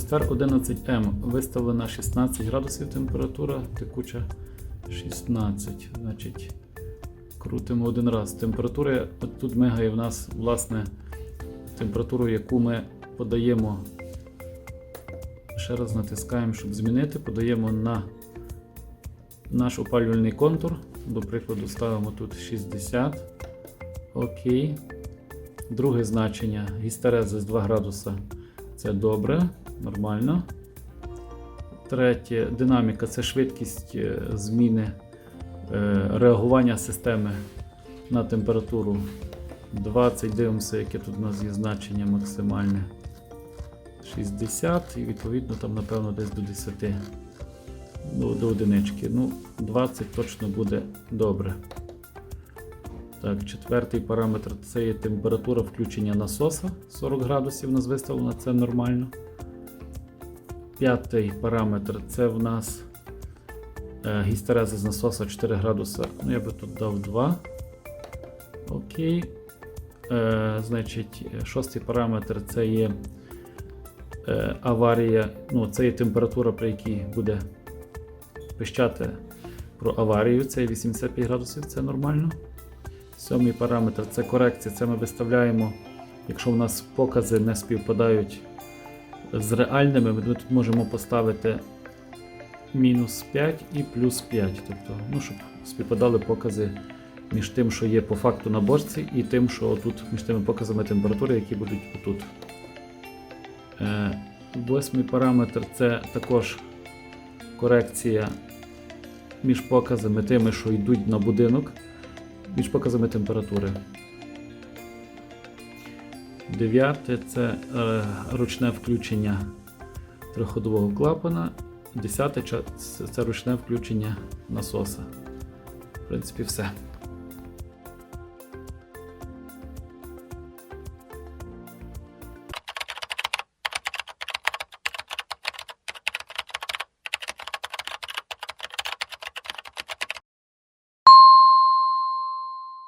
Теплостер 11М виставлена 16 градусів температура, текуча 16. Значить, крутимо один раз. Температура, от тут мигає в нас власне температуру, яку ми подаємо. Ще раз натискаємо, щоб змінити. Подаємо на наш опалювальний контур. До прикладу, ставимо тут 60. Окей. Друге значення гістерези з 2 градуса. Це добре, нормально. Третє динаміка це швидкість е, зміни е, реагування системи на температуру 20. Дивимося, яке тут у нас є значення максимальне. 60 і відповідно там, напевно, десь до 10 до, до одинички. Ну, 20 точно буде добре. Так, четвертий параметр це є температура включення насоса 40 градусів у нас виставлено, це нормально. П'ятий параметр це в нас е, гістереза з насоса 4 градуса. Ну, я би тут дав 2. Окей. Е, значить, шостий параметр це є е, аварія. Ну, це є температура, при якій буде пищати про аварію. Це 85 градусів, це нормально. Сьомий параметр це корекція. Це ми виставляємо, якщо у нас покази не співпадають з реальними, ми тут можемо поставити мінус 5 і плюс 5. Тобто, ну, щоб співпадали покази між тим, що є по факту на бочці, і тим, що тут між тими показами температури, які будуть отут. Е, Восьмий параметр це також корекція між показами тими, що йдуть на будинок між показами температури. Дев'яте це е, ручне включення триходового клапана. Десяте це- ручне включення насоса. В принципі, все.